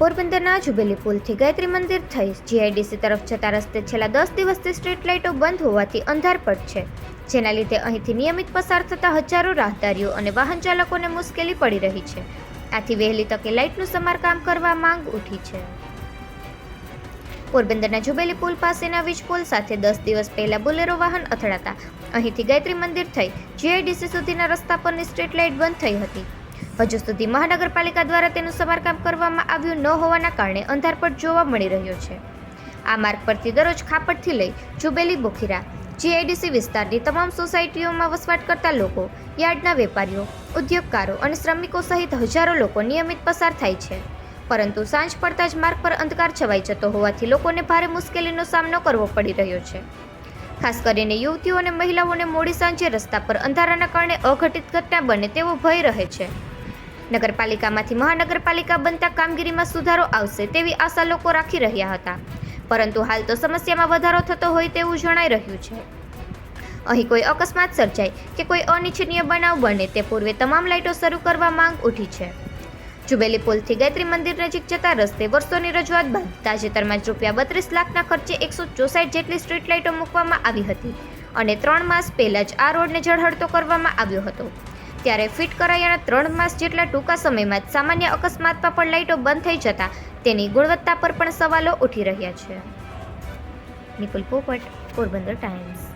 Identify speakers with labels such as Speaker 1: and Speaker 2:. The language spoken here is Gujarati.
Speaker 1: પોરબંદરના જુબેલી પુલથી ગાયત્રી મંદિર થઈ. જીઆઈડીસી તરફ જતા રસ્તે છેલ્લા દસ દિવસથી સ્ટ્રીટ લાઇટો બંધ હોવાથી અંધારપટ છે. જેના લીધે અહીંથી નિયમિત પસાર થતા હજારો રાહદારીઓ અને વાહન ચાલકોને મુશ્કેલી પડી રહી છે. આથી વહેલી તકે લાઇટનું સમારકામ કરવા માંગ ઉઠી છે. પોરબંદરના જુબેલી પુલ પાસેના વીજ પુલ સાથે દસ દિવસ પહેલા બોલેરો વાહન અથડાતા અહીંથી ગાયત્રી મંદિર થઈ. જીઆઈડીસી સુધીના રસ્તા પરની સ્ટ્રીટ લાઇટ બંધ થઈ હતી. હજુ સુધી મહાનગરપાલિકા દ્વારા તેનું સમારકામ કરવામાં આવ્યું ન હોવાના કારણે અંધારપટ જોવા મળી રહ્યો છે. આ માર્ગ પરથી દરરોજ ખાપટથી લઈ જુબેલી, બોખીરા, જીઆઈડીસી વિસ્તારની તમામ સોસાયટીઓમાં વસવાટ કરતા લોકો, યાર્ડના વેપારીઓ, ઉદ્યોગકારો અને શ્રમિકો સહિત હજારો લોકો નિયમિત પસાર થાય છે. પરંતુ સાંજ પડતા જ માર્ગ પર અંધકાર છવાઈ જતો હોવાથી લોકોને ભારે મુશ્કેલીનો સામનો કરવો પડી રહ્યો છે. ખાસ કરીને યુવતીઓ અને મહિલાઓને મોડી સાંજે રસ્તા પર અંધારાના કારણે અઘટિત ઘટના બને તેવો ભય રહે છે. નગરપાલિકામાંથી મહાનગરપાલિકા બનતા કામગીરીમાં સુધારો આવશે તેવી આશા લોકો રાખી રહ્યા હતા. પરંતુ હાલ તો સમસ્યામાં વધારો થતો હોય તેવું જણાઈ રહ્યું છે. અહીં કોઈ અકસ્માત સર્જાય કે કોઈ અનિચ્છનીય બનાવ બને તે પૂર્વે તમામ લાઇટો શરૂ કરવા માંગ ઉઠી છે. જુબેલી પુલથી ગાયત્રી મંદિર નજીક જતા રસ્તે વર્ષોની રજૂઆત બાદ તાજેતરમાં જ રૂપિયા બત્રીસ લાખના ખર્ચે એકસો ચોસાઠ જેટલી સ્ટ્રીટ લાઇટો મૂકવામાં આવી હતી અને ત્રણ માસ પહેલા જ આ રોડને જળહળતો કરવામાં આવ્યો હતો. ત્યારે ફિટ કરાયાના ત્રણ માસ જેટલા ટૂંકા સમયમાં જ સામાન્ય અકસ્માતમાં પણ લાઇટો બંધ થઈ જતા તેની ગુણવત્તા પર પણ સવાલો ઉઠી રહ્યા છે. નિકુલ પોપટ પોરબંદર ટાઈમ્સ.